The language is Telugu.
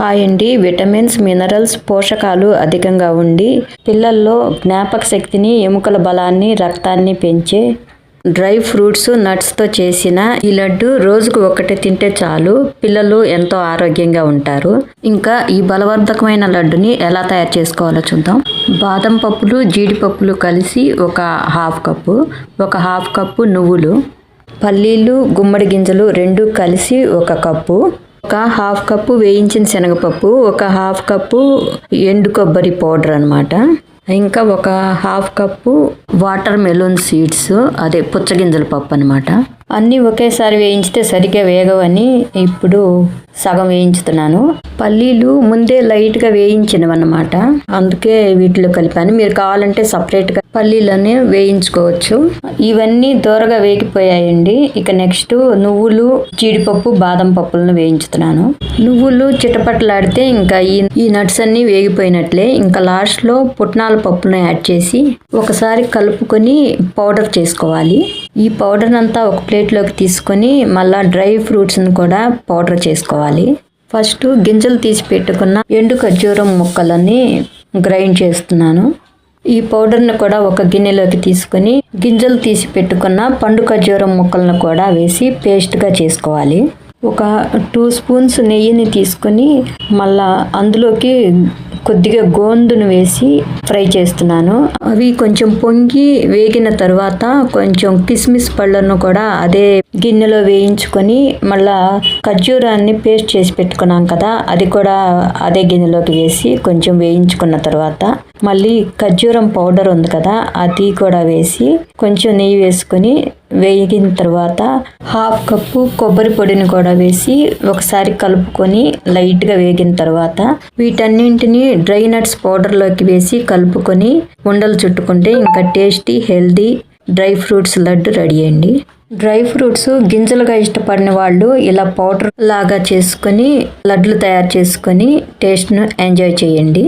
హాయ్ అండి. విటమిన్స్ మినరల్స్ పోషకాలు అధికంగా ఉండి పిల్లల్లో జ్ఞాపక శక్తిని ఎముకల బలాన్ని రక్తాన్ని పెంచే డ్రై ఫ్రూట్స్ నట్స్తో చేసిన ఈ లడ్డు రోజుకు ఒకటి తింటే చాలు. పిల్లలు ఎంతో ఆరోగ్యంగా ఉంటారు. ఇంకా ఈ బలవర్ధకమైన లడ్డుని ఎలా తయారు చేసుకోవాలో చూద్దాం. బాదం పప్పులు జీడిపప్పులు కలిసి ఒక హాఫ్ కప్పు ఒక హాఫ్ కప్పు నువ్వులు పల్లీలు గుమ్మడి గింజలు రెండు కలిసి ఒక కప్పు ఒక హాఫ్ కప్పు వేయించిన శనగపప్పు ఒక హాఫ్ కప్పు ఎండు కొబ్బరి పౌడర్ అన్నమాట. ఇంకా ఒక half cup watermelon seeds అదే పుచ్చగింజల పప్పు అనమాట అన్నీ ఒకేసారి వేయించితే సరిగ్గా వేగవని ఇప్పుడు సగం వేయించుతున్నాను. పల్లీలు ముందే లైట్గా వేయించినవన్నమాట. అందుకే వీటిలో కలిపాను. మీరు కావాలంటే సపరేట్గా పల్లీలని వేయించుకోవచ్చు. ఇవన్నీ దూరగా వేగిపోయాయండి. ఇక నెక్స్ట్ నువ్వులు జీడిపప్పు బాదం పప్పులను వేయించుతున్నాను. నువ్వులు చిటపట్లాడితే ఇంకా ఈ ఈ నట్స్ అన్నీ వేగిపోయినట్లే. ఇంకా లాస్ట్లో పుట్నాల పప్పును యాడ్ చేసి ఒకసారి కలుపుకొని పౌడర్ చేసుకోవాలి. ఈ పౌడర్ అంతా ఒక ప్లేట్లోకి తీసుకొని మళ్ళీ డ్రై ఫ్రూట్స్ని కూడా పౌడర్ చేసుకోవాలి. ఫస్ట్ గింజలు తీసి పెట్టుకున్న ఎండు ఖర్జూరం ముక్కలని గ్రైండ్ చేస్తున్నాను. ఈ పౌడర్ని కూడా ఒక గిన్నెలోకి తీసుకొని గింజలు తీసి పెట్టుకున్న పండు ఖర్జూరం ముక్కలను కూడా వేసి పేస్ట్గా చేసుకోవాలి. ఒక టూ స్పూన్స్ నెయ్యిని తీసుకొని మళ్ళా అందులోకి కొద్దిగా గోందును వేసి ఫ్రై చేస్తున్నాను. అవి కొంచెం పొంగి వేగిన తర్వాత కొంచెం కిస్మిస్ పళ్ళను కూడా అదే గిన్నెలో వేయించుకొని మళ్ళా ఖర్జూరాన్ని పేస్ట్ చేసి పెట్టుకున్నాం కదా అది కూడా అదే గిన్నెలోకి వేసి కొంచెం వేయించుకున్న తర్వాత మళ్ళీ ఖర్జూరం పౌడర్ ఉంది కదా అది కూడా వేసి కొంచెం నెయ్యి వేసుకొని వేగిన తర్వాత హాఫ్ కప్పు కొబ్బరి పొడిని కూడా వేసి ఒకసారి కలుపుకొని లైట్గా వేగిన తర్వాత వీటన్నింటిని డ్రై నట్స్ పౌడర్లోకి వేసి కలుపుకొని ఉండలు చుట్టుకుంటే ఇంకా tasty healthy dry fruits laddu ready అండి. డ్రై ఫ్రూట్స్ గింజలుగా ఇష్టపడిన వాళ్ళు ఇలా పౌడర్ లాగా చేసుకొని లడ్లు తయారు చేసుకొని టేస్ట్ను ఎంజాయ్ చేయండి.